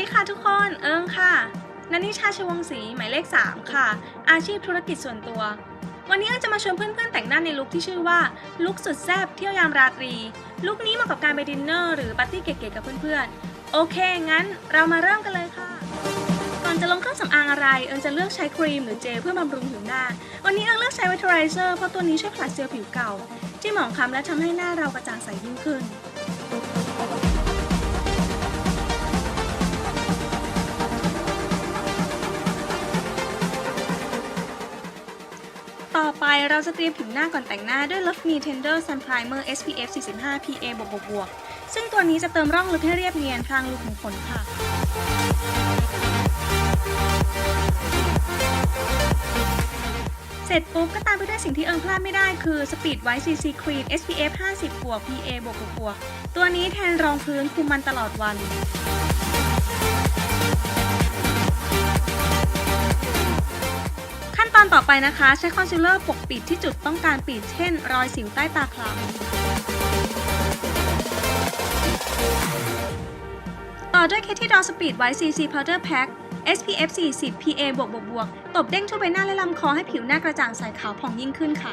ดีค่ะทุกคนเอิงค่ะนันนิชาชวงศรีหมายเลข 3 ค่ะ อาชีพธุรกิจส่วนตัว วันนี้เอิงจะมาชวนเพื่อนๆ แต่งหน้าในลุคที่ชื่อว่าลุคสุดแซ่บเที่ยวยามราตรี ลุคนี้เหมาะกับการไปดินเนอร์หรือปาร์ตี้เก๋ๆกับเพื่อนๆ โอเค งั้นเรามาเริ่มกันเลยค่ะ ก่อนจะลงเครื่องสำอางอะไร เอิงจะเลือกใช้ครีมหรือเจลเพื่อบำรุงผิวหน้า วันนี้เอิงเลือกใช้ Moisturizer เพราะตัวนี้ช่วยผลัดเซลล์ผิวเก่า ที่หมองคล้ำและทำให้หน้าเรากระจ่างใสยิ่งขึ้น ต่อไปเราจะเตรียมผิวหน้าก่อนแต่งหน้าด้วย Love Me Tender Sun Primer SPF 45 PA บวกบวกบวกซึ่งตัวนี้จะเติมร่องลึกให้เรียบเนียนพรางรูขุมขนค่ะเสร็จปุ๊บก็ตามไปด้วยสิ่งที่เอิงพลาดไม่ได้คือ Speed White CC Cream SPF 50บวก PA บวกบวกบวกตัวนี้แทนรองพื้นคุมมันตลอดวัน อนต่อไปนะคะ ใช้คอนซีลเลอร์ปกปิดที่จุดต้องการปิด เช่น รอยสิวใต้ตาคล้ำต่อด้วยเคที่ดอสปีดไวท์ CC Powder Pack SPF 40 PA บวกบวกบวกตบเด้งทั่วใบหน้าและลำคอให้ผิวหน้ากระจ่างใสขาวผ่องยิ่งขึ้นค่ะ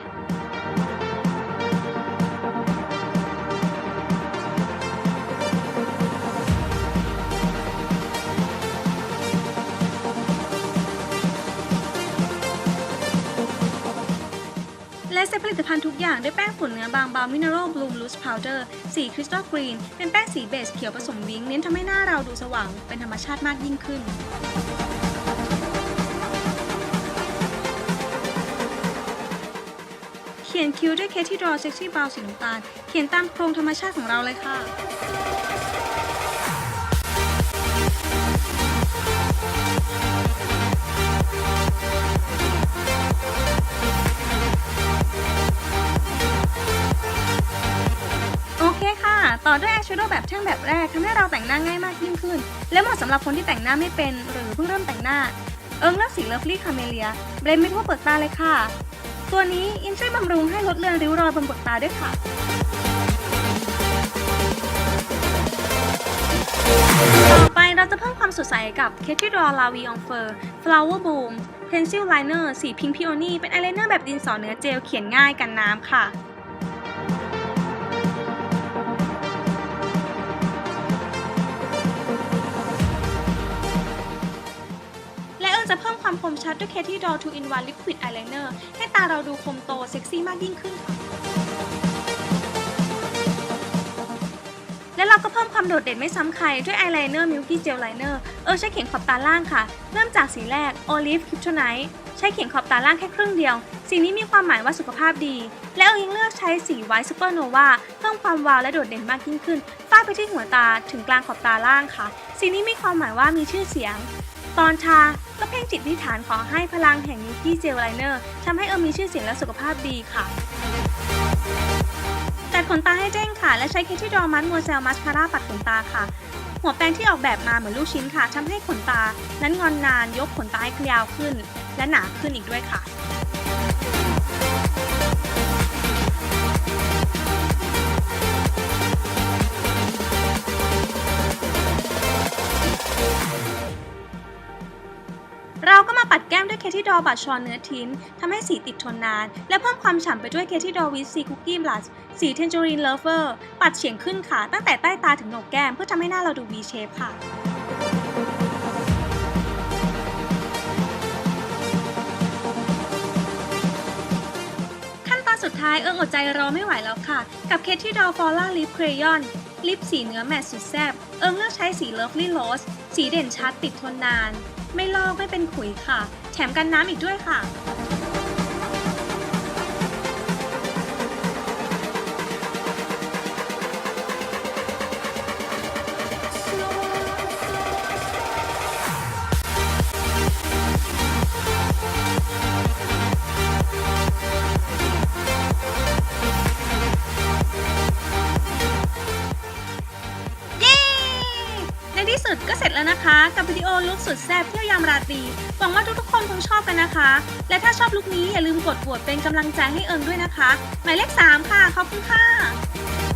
ตภัณฑ์ทุกอย่างด้วยแป้งฝุ่นเนื้อบางบา Mineral Bloom Loose Powder สี Crystal Green เป็นแป้งสีเบสเขียวผสมวิ้งเน้นทำให้หน้าเราดูสว่าง เป็นธรรมชาติมากยิ่งขึ้นเขียนคิ้วด้วย Katie Draw Sexy Brow สีน้ำตาล เขียนตามโครงธรรมชาติของเราเลยค่ะ ด้วยอายแชโดว์แบบแท่งแบบแรกทำให้เราแต่งหน้าง่ายมากยิ่งขึ้น และเหมาะสำหรับคนที่แต่งหน้าไม่เป็น หรือเพิ่งเริ่มแต่งหน้า เอิงเลือกสีเลิฟลี่คาเมเลียเบลนด์ไม่ทั่วเปลือกตาเลยค่ะ ตัวนี้อินช่วยบำรุงให้ลดเลือนริ้วรอยบนเปลือกตาด้วยค่ะต่อไปเราจะเพิ่มความสดใสกับ k a t i Draw La Vie en Feur Flower Bloom Pencil Liner สี Pink Peony เป็นอายไลเนอร์แบบดินสอเนื้อเจลเขียนง่ายกันน้ำค่ะ ความคมชัดด้วย Katie Doll 2 in 1 Liquid Eyeliner ให้ตาเราดูคมโตเซ็กซี่มากยิ่งขึ้นค่ะ และเราก็เพิ่มความโดดเด่นไม่ซ้ำใครด้วย Eyeliner Milky Gel Liner เนอร์เออใช้เขียนขอบตาล่างค่ะ เริ่มจากสีแรก Olive Kryptonite ใช้เขียนขอบตาล่างแค่ครึ่งเดียว สีนี้มีความหมายว่าสุขภาพดี และเออยังเลือกใช้สี White Supernova เพิ่มความวาวและโดดเด่นมากยิ่งขึ้น ฟาดไปที่หัวตาถึงกลางขอบตาล่างค่ะสีนี้มีความหมายว่ามีชื่อเสียง ตอนทาก็เพ่งจิตนิฐานขอให้พลังแห่งมิวกี้เจลไลเนอร์ทำให้เออมีชื่อเสียงและสุขภาพดีค่ะแต่ขนตาให้เด้งค่ะ และใช้เคที่ดอมัสมัวเซลมัสคาร่าปัดขนตาค่ะ หัวแปรงที่ออกแบบมาเหมือนลูกชิ้นค่ะทำให้ขนตา นั้นงอนนานยกขนตาให้ยาวขึ้น และหนาขึ้นอีกด้วยค่ะ ด้วยเคที่ดอบัตชอนเนื้อทินทำให้สีติดทนนาน และเพิ่มความฉ่ำไปด้วยเคที่ดอวิซีคุกกี้บลัชสีเทนจูรีนเลเวอร์ปัดเฉียงขึ้นค่ะ ตั้งแต่ใต้ตาถึงโหนกแก้มเพื่อทำให้หน้าเราดู V shape ค่ะขั้นตอนสุดท้ายเอิงอดใจรอไม่ไหวแล้วค่ะ กับเคที่ดอฟอล่าลิปเครยอนลิปสีเนื้อแมตต์สุดแซ่บเอิงเลือกใช้สี Lovely Rose สีเด่นชัดติดทนนาน ไม่ลอกไม่เป็นขุยค่ะ แถมกันน้ำอีกด้วยค่ะ ร็จแล้วนะคะ กับวิดีโอลุกสุดแซ่บเที่ยวยามราตรีหวังว่าทุกๆคนคงชอบกันนะคะ และถ้าชอบลุคนี้อย่าลืมกดโหวตเป็นกำลังใจให้เอิงด้วยนะคะ หมายเลข 3 ค่ะ ขอบคุณค่ะ